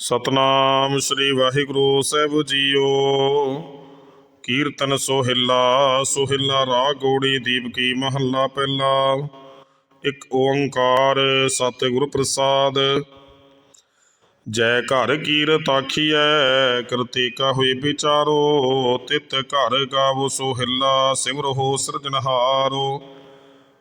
ਸਤਨਾਮ ਸ੍ਰੀ ਵਾਹਿਗੁਰੂ ਸਾਹਿਬ ਜੀਓ। ਕੀਰਤਨ ਸੋਹਿਲਾ ਸੋਹਿਲਾ ਰਾਗ ਗੋੜੀ ਦੀਪਕੀ ਮਹੱਲਾ ਪਹਿਲਾ। ਇੱਕ ਓੰਕਾਰ ਸਤਿਗੁਰ ਪ੍ਰਸਾਦ। ਜੈ ਘਰ ਕੀਰਤ ਆਖੀਐ, ਕਰਤੇ ਕਾ ਹੋਏ ਵਿਚਾਰੋ। ਤਿਤ ਘਰ ਗਾਵੋ ਸੋਹਿਲਾ, ਸਿਮਰੋ ਸਿਰਜਨਹਾਰੋ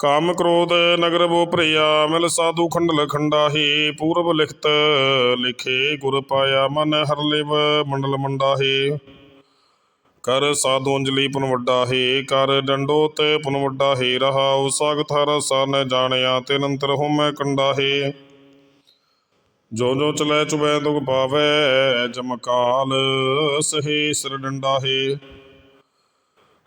ਕਾਮ ਕ੍ਰੋਧ ਨਗਰ ਬੋ ਭਰਿਆ, ਮਿਲ ਸਾਧੂ ਖੰਡਲ ਖੰਡਾਹੇ, ਪੂਰਬ ਲਿਖਤ ਲਿਖੇ ਗੁਰ ਪਾਇਆ, ਮਨ ਹਰ ਮੰਡਲ ਮੰਡਾਹੇ। ਕਰ ਸਾਧੂ ਅੰਜਲੀ ਪੁਨ ਕਰ ਡੰਡੋ ਤੇ ਪੁਨ ਵੱਡਾ ਹੈ ਰਹਾਉ ਸਾ ਹਰ ਜਾਣਿਆ ਤੇ ਨੰਤਰ ਹੋਮੈ ਕੰਡਾ ਜੋ ਜੋ ਚਲੈ ਚੁਬੈ ਦੁਖ ਪਾਵੈ ਜਮਕਾਲ ਸਹੇ ਸਿਰ ਡੰਡਾ